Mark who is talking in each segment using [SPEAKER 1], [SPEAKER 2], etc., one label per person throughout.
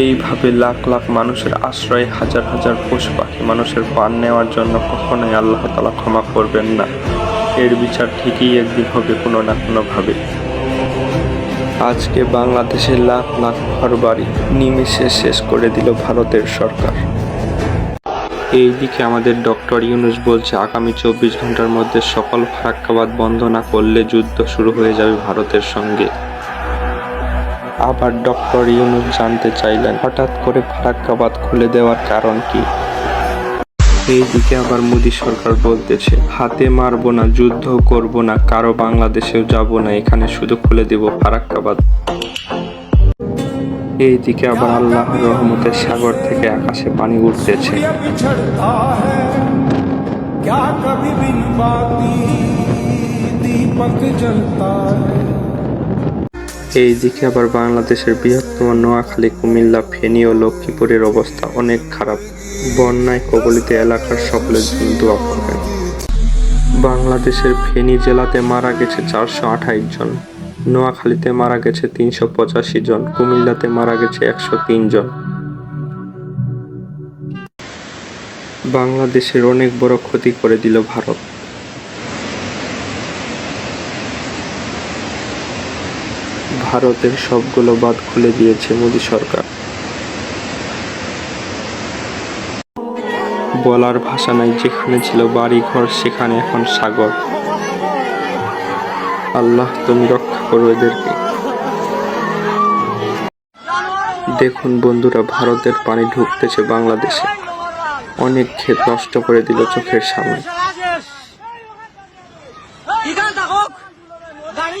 [SPEAKER 1] এইভাবে লাখ লাখ মানুষের আশ্রয় হাজার হাজার পশু পাখি মানুষের পান নেওয়ার জন্য কখনোই আল্লাহ তালা ক্ষমা করবেন না। এর বিচার ঠিকই একদিন হবে কোনো না কোনোভাবে। আজকে বাংলাদেশের লাখ লাখ ঘরবাড়ি নিমিষে শেষ করে দিল ভারতের সরকার। এইদিকে আমাদের ডক্টর ইউনুস বলছে, আগামী চব্বিশ ঘণ্টার মধ্যে সকল ফারাক্কাবাদ বন্ধ না করলে যুদ্ধ শুরু হয়ে যাবে ভারতের সঙ্গে। আবার ডক্টর ইউনুস জানতে চাইলেন হঠাৎ করে ফারাক্কাবাদ খুলে দেওয়ার কারণ কি এইদিকে আবার মোদী সরকার বলতেছে হাতে মারবো না যুদ্ধ করব না কারো বাংলাদেশেও যাব না এখানে শুধু খুলে দেব ফারাক্কাবাদ এইদিকে আবার আল্লাহর রহমতের সাগর থেকে আকাশে পানি উঠতেছে
[SPEAKER 2] प्रिय बिछड़ता है क्या कभी बिन बाती दीपक जलता है
[SPEAKER 1] এইদিকে আবার বাংলাদেশের বৃহত্তম নোয়াখালী, কুমিল্লা, ফেনী ও লক্ষ্মীপুরের অবস্থা অনেক খারাপ। বন্যায় কবলিত এলাকার সকলের জন্য দোয়া করবেন। বাংলাদেশের ফেনী জেলাতে মারা গেছে চারশো আঠাইশ জন, নোয়াখালীতে মারা গেছে তিনশো পঁচাশি জন, কুমিল্লাতে মারা গেছে একশো তিন জন। বাংলাদেশের অনেক বড় ক্ষতি করে দিল ভারত। ভারতের সবগুলো বাঁধ খুলে দিয়েছে মোদী সরকার। বলার ভাষা নাই, যেখানে ছিল বাড়ি ঘর সেখানে এখন সাগর। আল্লাহ, তুমি রক্ষা করো এদেরকে। দেখুন বন্ধুরা, ভারতের পানি ঢুকতেছে বাংলাদেশে। অনেক ক্ষেত নষ্ট করে দিল চোখের সামনে।
[SPEAKER 3] গাড়ি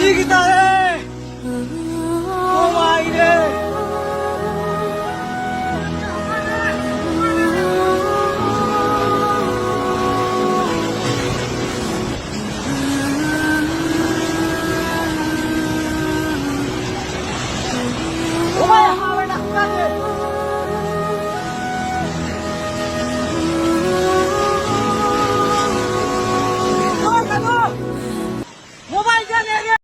[SPEAKER 3] 生きたねお前ねお前はまだ。